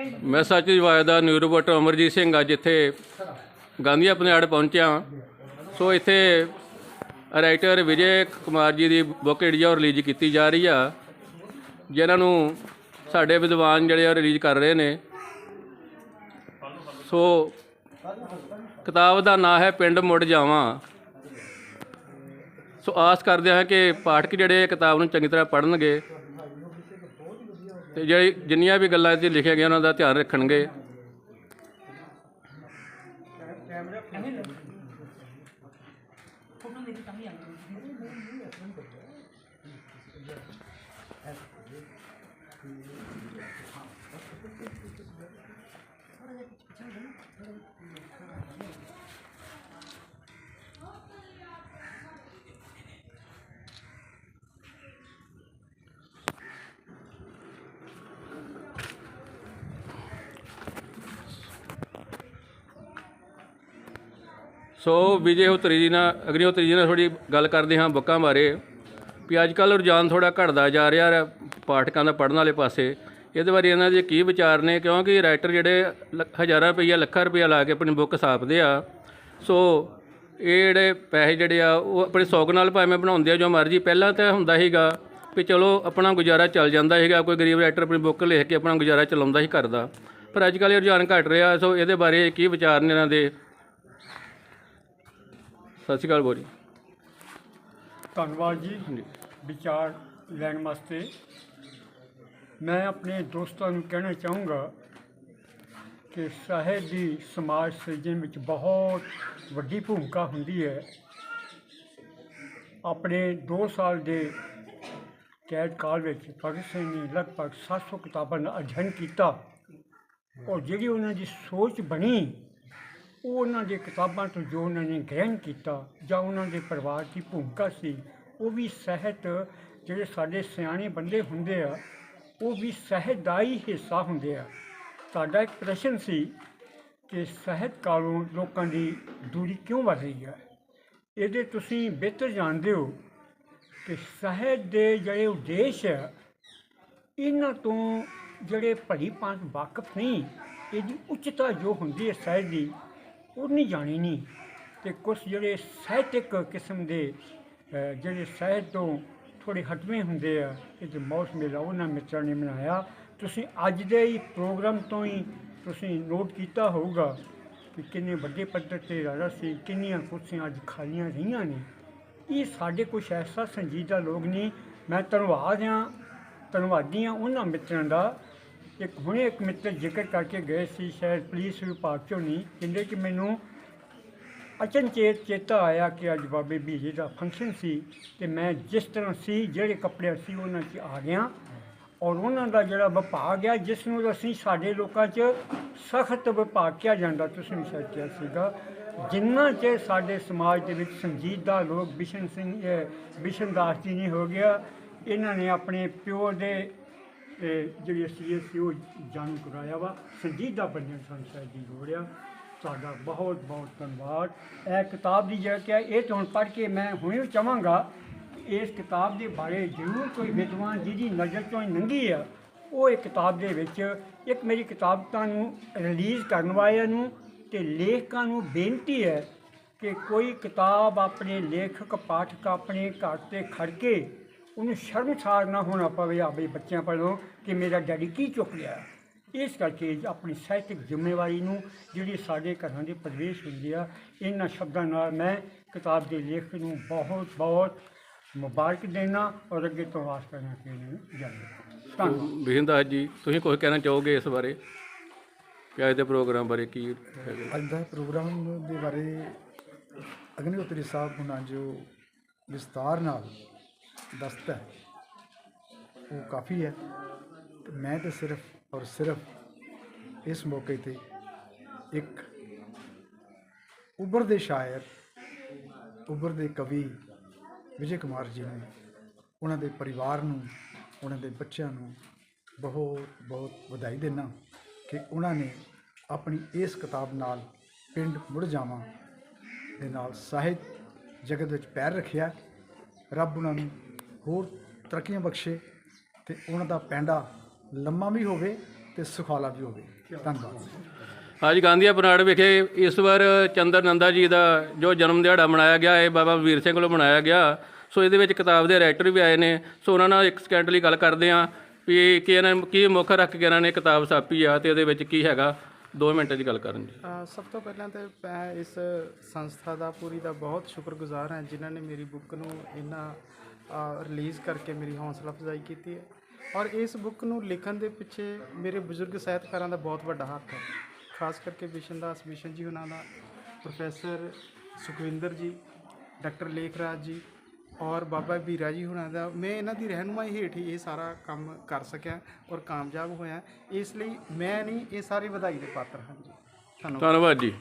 ਮੈਂ ਸੱਚ ਰਿਵਾਇਤ ਦਾ ਨਿਊ ਰਿਪੋਰਟਰ ਅਮਰਜੀਤ ਸਿੰਘ ਅੱਜ ਇੱਥੇ ਗਾਂਧੀ ਆਪਣੇ ਆੜ ਪਹੁੰਚਿਆ। ਸੋ ਇੱਥੇ ਰਾਈਟਰ ਵਿਜੇ ਕੁਮਾਰ ਜੀ ਦੀ ਬੁੱਕ ਜਿਹੜੀ ਆ ਰਿਲੀਜ਼ ਕੀਤੀ ਜਾ ਰਹੀ ਆ, ਜਿਨ੍ਹਾਂ ਨੂੰ ਸਾਡੇ ਵਿਦਵਾਨ ਜਿਹੜੇ ਆ ਰਿਲੀਜ਼ ਕਰ ਰਹੇ ਨੇ। ਸੋ ਕਿਤਾਬ ਦਾ ਨਾਂ ਹੈ ਪਿੰਡ ਮੁੜ ਜਾਵਾਂ। ਸੋ ਆਸ ਕਰਦੇ ਹਾਂ ਕਿ ਪਾਠਕ ਜਿਹੜੇ ਕਿਤਾਬ ਨੂੰ ਚੰਗੀ ਤਰ੍ਹਾਂ ਪੜ੍ਹਨਗੇ। ਤੇ ਜਿਹੜੀ ਜਿੰਨੀਆਂ ਵੀ ਗੱਲਾਂ ਇੱਥੇ ਲਿਖੀਆਂ ਗਈਆਂ ਉਹਨਾਂ ਦਾ ਧਿਆਨ ਰੱਖਣਗੇ। ਸੋ ਵਿਜੇ ਹੋਤਰੀ ਜੀ ਨਾਲ ਅਗਨੀਹੋਤਰੀ ਜੀ ਨਾਲ ਥੋੜੀ ਗੱਲ ਕਰਦੇ ਹਾਂ ਬੁੱਕਾਂ ਬਾਰੇ। ਵੀ ਅੱਜ ਕੱਲ੍ਹ ਰੁਝਾਨ ਥੋੜਾ ਘਟਦਾ ਜਾ ਰਿਹਾ ਹੈ, ਪਾਠਕਾਂ ਦਾ ਪੜ੍ਹਨ ਵਾਲੇ ਪਾਸੇ। ਇਹਦੇ ਬਾਰੇ ਇਹਨਾਂ ਦੇ ਕੀ ਵਿਚਾਰ ਨੇ? ਕਿਉਂਕਿ ਰਾਈਟਰ ਜਿਹੜੇ ਲ- ਹਜ਼ਾਰਾਂ ਰੁਪਈਆ, ਲੱਖਾਂ ਰੁਪਈਆ ਲਾ ਕੇ ਆਪਣੀ ਬੁੱਕ ਛਾਪਦੇ ਆ। ਸੋ ਇਹ ਜਿਹੜੇ ਪੈਸੇ ਜਿਹੜੇ ਆ, ਉਹ ਆਪਣੇ ਸੌਗ ਨਾਲ ਭਾਵੇਂ ਬਣਾਉਂਦੇ ਆ, ਜੋ ਮਰਜ਼ੀ। ਪਹਿਲਾਂ ਤਾਂ ਹੁੰਦਾ ਸੀਗਾ ਵੀ ਚਲੋ ਆਪਣਾ ਗੁਜ਼ਾਰਾ ਚੱਲ ਜਾਂਦਾ ਸੀਗਾ। ਕੋਈ ਗਰੀਬ ਰਾਈਟਰ ਆਪਣੀ ਬੁੱਕ ਲਿਖ ਕੇ ਆਪਣਾ ਗੁਜ਼ਾਰਾ ਚਲਾਉਂਦਾ ਸੀ ਕਰਦਾ ਪਰ ਅੱਜ ਕੱਲ੍ਹ ਇਹ ਰੁਝਾਨ ਘਟ ਰਿਹਾ। ਸੋ ਇਹਦੇ ਬਾਰੇ ਕੀ ਵਿਚਾਰ ਨੇ ਇਹਨਾਂ ਦੇ? ਸਤਿ ਸ਼੍ਰੀ ਅਕਾਲ ਬੋਰੀ ਧੰਨਵਾਦ ਜੀ। ਹਾਂਜੀ। ਵਿਚਾਰ ਲੈਣ ਵਾਸਤੇ। ਮੈਂ ਆਪਣੇ ਦੋਸਤਾਂ ਨੂੰ ਕਹਿਣਾ ਚਾਹੂੰਗਾ ਕਿ ਸਾਹਿਤ ਦੀ ਸਮਾਜ ਸਿਰਜਣ ਵਿੱਚ ਬਹੁਤ ਵੱਡੀ ਭੂਮਿਕਾ ਹੁੰਦੀ ਹੈ। ਆਪਣੇ 2 ਸਾਲ ਦੇ ਕੈਦ ਕਾਲ ਵਿੱਚ ਭਗਤ ਸਿੰਘ ਨੇ ਲਗਭਗ 700 ਕਿਤਾਬਾਂ ਦਾ ਅਧਿਐਨ ਕੀਤਾ। ਔਰ ਜਿਹੜੀ ਉਹਨਾਂ ਦੀ ਸੋਚ ਬਣੀ ਉਹ ਉਹਨਾਂ ਦੀ ਕਿਤਾਬਾਂ ਤੋਂ ਜੋ ਉਹਨਾਂ ਨੇ ਗ੍ਰਹਿਣ ਕੀਤਾ ਜਾਂ ਉਹਨਾਂ ਦੇ ਪਰਿਵਾਰ ਦੀ ਭੂਮਿਕਾ ਸੀ, ਉਹ ਵੀ ਸਾਹਿਤ ਜਿਹੜੇ ਸਾਡੇ ਸਿਆਣੇ ਬੰਦੇ ਹੁੰਦੇ ਆ, ਉਹ ਵੀ ਸਾਹਿਤ ਦਾ ਹੀ ਹਿੱਸਾ ਹੁੰਦੇ ਆ। ਸਾਡਾ ਇੱਕ ਪ੍ਰਸ਼ਨ ਸੀ ਕਿ ਸਾਹਿਤ ਕਾਲੋਂ ਲੋਕਾਂ ਦੀ ਦੂਰੀ ਕਿਉਂ ਵੱਧ ਰਹੀ ਹੈ? ਇਹਦੇ ਤੁਸੀਂ ਬਿਹਤਰ ਜਾਣਦੇ ਹੋ ਕਿ ਸਾਹਿਤ ਦੇ ਜਿਹੜੇ ਉਦੇਸ਼ ਆ, ਇਹਨਾਂ ਤੋਂ ਜਿਹੜੇ ਭਲੀ ਭਾਂਤ ਵਾਕਫ ਨਹੀਂ, ਇਹਦੀ ਉੱਚਤਾ ਜੋ ਹੁੰਦੀ ਹੈ ਸਾਹਿਤ ਦੀ ਉਹ ਨਹੀਂ ਜਾਣੀ ਨਹੀਂ ਤੇ ਕੁਝ ਜਿਹੜੇ ਸਾਹਿਤਿਕ ਕਿਸਮ ਦੇ ਜਿਹੜੇ ਸਾਹਿਤ ਤੋਂ ਥੋੜੇ ਹਟਵੇਂ ਹੁੰਦੇ ਆ, ਇਹ ਜੋ ਮੌਸਮ ਮੇਲਾ ਉਹਨਾਂ ਮਿੱਤਰਾਂ ਨੇ ਮਨਾਇਆ। ਤੁਸੀਂ ਅੱਜ ਦੇ ਹੀ ਪ੍ਰੋਗਰਾਮ ਤੋਂ ਹੀ ਤੁਸੀਂ ਨੋਟ ਕੀਤਾ ਹੋਊਗਾ ਕਿ ਕਿੰਨੇ ਵੱਡੇ ਪੱਧਰ ਤੇ ਰਾਜਾ ਸੀ, ਕਿੰਨੀਆਂ ਕੁਰਸੀਆਂ ਅੱਜ ਖਾਲੀਆਂ ਰਹੀਆਂ ਨੇ। ਇਹ ਸਾਡੇ ਕੁਛ ਐਸਾ ਸੰਜੀਦਾ ਲੋਕ ਨਹੀਂ ਮੈਂ ਧੰਨਵਾਦ ਹਾਂ, ਧੰਨਵਾਦੀ ਹਾਂ ਉਹਨਾਂ ਮਿੱਤਰਾਂ ਦਾ। ਇੱਕ ਹੁਣੇ ਇੱਕ ਮਿੱਤਰ ਜ਼ਿਕਰ ਕਰਕੇ ਗਏ ਸੀ, ਸ਼ਾਇਦ ਪੁਲਿਸ ਵਿਭਾਗ ਚੋਂ ਨਹੀਂ, ਕਹਿੰਦੇ ਕਿ ਮੈਨੂੰ ਅਚਨਚੇਤ ਚੇਤਾ ਆਇਆ ਕਿ ਅੱਜ ਬਾਬੇ ਬੀਜੇ ਦਾ ਫੰਕਸ਼ਨ ਸੀ ਤੇ ਮੈਂ ਜਿਸ ਤਰ੍ਹਾਂ ਸੀ, ਜਿਹੜੇ ਕੱਪੜੇ ਸੀ, ਉਹਨਾਂ 'ਚ ਆ ਗਿਆ ਔਰ ਉਹਨਾਂ ਦਾ ਜਿਹੜਾ ਵਿਭਾਗ ਆ, ਜਿਸ ਨੂੰ ਅਸੀਂ ਸਾਡੇ ਲੋਕਾਂ 'ਚ ਸਖਤ ਵਿਭਾਗ ਕਿਹਾ ਜਾਂਦਾ, ਤੁਸੀਂ ਵੀ ਸ਼ਾਇਦ ਕਿਹਾ ਸੀਗਾ, ਜਿੰਨਾ ਚਿਰ ਸਾਡੇ ਸਮਾਜ ਦੇ ਵਿੱਚ ਸੰਜੀਦਾ ਲੋਕ ਬਿਸ਼ਨ ਸਿੰਘ ਬਿਸ਼ਨ ਦਾਸ ਜੀ ਨਹੀਂ ਹੋ ਗਿਆ, ਇਹਨਾਂ ਨੇ ਆਪਣੇ ਪਿਓ ਦੇ ਇਹ ਜਿਹੜੀ ਅਸਲੀਅਤ ਸੀ, ਉਹ ਜਾਣੂ ਕਰਾਇਆ ਵਾ। ਸੰਜੀਦਾ ਬੰਦਿਆਂ ਸਾਨੂੰ ਸ਼ਾਇਦ ਦੀ ਲੋੜ ਆ। ਤੁਹਾਡਾ ਬਹੁਤ ਬਹੁਤ ਧੰਨਵਾਦ। ਇਹ ਕਿਤਾਬ ਦੀ ਜਿਹੜਾ ਕਿ ਇਹ ਤੋਂ ਪੜ੍ਹ ਕੇ ਮੈਂ ਹੁਣੇ ਚਾਹਾਂਗਾ ਕਿ ਇਸ ਕਿਤਾਬ ਦੇ ਬਾਰੇ ਜ਼ਰੂਰ ਕੋਈ ਵਿਦਵਾਨ ਜਿਹਦੀ ਨਜ਼ਰ ਤੋਂ ਲੰਘੀ ਆ, ਉਹ ਇਹ ਕਿਤਾਬ ਦੇ ਵਿੱਚ ਇੱਕ ਮੇਰੀ ਕਿਤਾਬਾਂ ਨੂੰ ਰਿਲੀਜ਼ ਕਰਨ ਵਾਲਿਆਂ ਨੂੰ ਤੇ ਲੇਖਕਾਂ ਨੂੰ ਬੇਨਤੀ ਹੈ ਕਿ ਕੋਈ ਕਿਤਾਬ ਆਪਣੇ ਲੇਖਕ, ਪਾਠਕ ਆਪਣੇ ਘਰ ਤੇ ਖੜ ਕੇ ਉਹਨੂੰ ਸ਼ਰਮਸਾਰ ਨਾ ਹੋਣਾ ਪਵੇ ਆ ਬਈ ਬੱਚਿਆਂ ਪੜ੍ਹੋ ਕਿ ਮੇਰਾ ਡੈਡੀ ਕੀ ਚੁੱਕ ਲਿਆ। ਇਸ ਕਰਕੇ ਆਪਣੀ ਸਾਹਿਤਕ ਜ਼ਿੰਮੇਵਾਰੀ ਨੂੰ ਜਿਹੜੀ ਸਾਡੇ ਘਰਾਂ ਦੀ ਪ੍ਰਵੇਸ਼ ਹੁੰਦੀ ਆ ਇਹਨਾਂ ਸ਼ਬਦਾਂ ਨਾਲ ਮੈਂ ਕਿਤਾਬ ਦੇ ਲੇਖਕ ਨੂੰ ਬਹੁਤ ਬਹੁਤ ਮੁਬਾਰਕ ਦੇਣਾ ਔਰ ਅੱਗੇ ਤੋਂ ਆਸ ਕਰਨਾ ਕਿ ਇਹਨਾਂ ਨੂੰ ਜਾਣੇ ਧੰਨਵਾਦ ਬਿਹਿੰਦਾਸ ਜੀ ਤੁਸੀਂ ਕੁਝ ਕਹਿਣਾ ਚਾਹੋਗੇ ਇਸ ਬਾਰੇ? ਕਿ ਅੱਜ ਦੇ ਪ੍ਰੋਗਰਾਮ ਬਾਰੇ ਕੀ ਅੱਜ ਦਾ ਪ੍ਰੋਗਰਾਮ ਦੇ ਬਾਰੇ ਅਗਨੀਹੋਤਰੀ ਸਾਹਿਬ ਹੁਣਾਂ ਜੋ ਵਿਸਤਾਰ ਨਾਲ ਦੱਸਦਾ ਹੈ। ਉਹ ਕਾਫੀ ਹੈ। ਤੇ ਮੈਂ ਤੇ ਸਿਰਫ ਔਰ ਸਿਰਫ ਇਸ ਮੌਕੇ ਤੇ ਇੱਕ ਉਭਰਦੇ ਸ਼ਾਇਰ, ਉਭਰਦੇ ਕਵੀ ਵਿਜੇ ਕੁਮਾਰ ਜੀ ਨੂੰ, ਉਹਨਾਂ ਦੇ ਪਰਿਵਾਰ ਨੂੰ, ਉਹਨਾਂ ਦੇ ਬੱਚਿਆਂ ਨੂੰ ਬਹੁਤ ਬਹੁਤ ਵਧਾਈ ਦੇਣਾ ਕਿ ਉਹਨਾਂ ਨੇ ਆਪਣੀ ਇਸ ਕਿਤਾਬ ਨਾਲ ਪਿੰਡ ਮੁੜ ਜਾਵਾਂ ਦੇ ਨਾਲ ਸਾਹਿਤ ਜਗਤ ਵਿੱਚ ਪੈਰ ਰੱਖਿਆ। ਰੱਬ ਉਹਨਾਂ ਨੂੰ ਹੋਰ ਤਰੱਕੀਆਂ ਬਖਸ਼ੇ ਤੇ ਉਹਨਾਂ ਦਾ ਪੈਂਡਾ ਲੰਮਾ ਵੀ ਹੋਵੇ ਤੇ ਸੁਖਾਲਾ ਵੀ ਹੋਵੇ। ਧੰਨਵਾਦ। ਅੱਜ ਗਾਂਧੀਆ ਬਰਨਾੜ ਵਿਖੇ ਇਸ ਵਾਰ ਚੰਦਰ ਨੰਦਾ ਜੀ ਦਾ ਜੋ ਜਨਮ ਦਿਹਾੜਾ ਮਨਾਇਆ ਗਿਆ ਹੈ ਬਾਬਾ ਵੀਰ ਸਿੰਘ ਵੱਲੋਂ ਮਨਾਇਆ ਗਿਆ। ਸੋ ਇਹਦੇ ਵਿੱਚ ਕਿਤਾਬ ਦੇ ਰਾਈਟਰ ਵੀ ਆਏ ਨੇ। ਸੋ ਉਹਨਾਂ ਨਾਲ ਇੱਕ ਸਕਿੰਟ ਲਈ ਗੱਲ ਕਰਦੇ ਹਾਂ ਵੀ ਕਿ ਇਹਨਾਂ ਕੀ ਮੁੱਖ ਰੱਖ ਕੇ ਇਹਨਾਂ ਨੇ ਕਿਤਾਬ ਛਾਪੀ ਆ ਤੇ ਉਹਦੇ ਵਿੱਚ ਕੀ ਹੈਗਾ। 2 ਮਿੰਟ ਦੀ ਗੱਲ ਕਰਨ ਜੀ। ਸਭ ਤੋਂ ਪਹਿਲਾਂ ਤੇ ਮੈਂ ਇਸ ਸੰਸਥਾ ਦਾ ਪੂਰੀ ਦਾ ਬਹੁਤ ਸ਼ੁਕਰਗੁਜ਼ਾਰ ਹਾਂ ਜਿਨ੍ਹਾਂ ਨੇ ਮੇਰੀ ਬੁੱਕ ਨੂੰ ਇੰਨਾ ਰਿਲੀਜ਼ ਕਰਕੇ ਮੇਰੀ ਹੌਸਲਾ ਅਫਜ਼ਾਈ ਕੀਤੀ ਹੈ। ਔਰ ਇਸ ਬੁੱਕ ਨੂੰ ਲਿਖਣ ਦੇ ਪਿੱਛੇ ਮੇਰੇ ਬਜ਼ੁਰਗ ਸਾਹਿਤਕਾਰਾਂ ਦਾ ਬਹੁਤ ਵੱਡਾ ਹੱਥ ਹੈ। ਖਾਸ ਕਰਕੇ ਬਿਸ਼ਨ ਦਾਸ, ਬਿਸ਼ਨ ਜੀ ਉਹਨਾਂ ਦਾ, ਪ੍ਰੋਫੈਸਰ ਸੁਖਵਿੰਦਰ ਜੀ, ਡਾਕਟਰ ਲੇਖਰਾਜ ਜੀ ਔਰ ਬਾਬਾ ਵੀਰਾ ਜੀ ਹੁਣਾਂ ਦਾ। ਮੈਂ ਇਹਨਾਂ ਦੀ ਰਹਿਨੁਮਾਈ ਹੇਠ ਹੀ ਇਹ ਸਾਰਾ ਕੰਮ ਕਰ ਸਕਿਆ ਔਰ ਕਾਮਯਾਬ ਹੋਇਆ। ਇਸ ਲਈ ਮੈਂ ਨਹੀਂ, ਇਹ ਸਾਰੇ ਵਧਾਈ ਦੇ ਪਾਤਰ ਹਨ ਜੀ। ਧੰਨਵਾਦ। ਧੰਨਵਾਦ ਜੀ।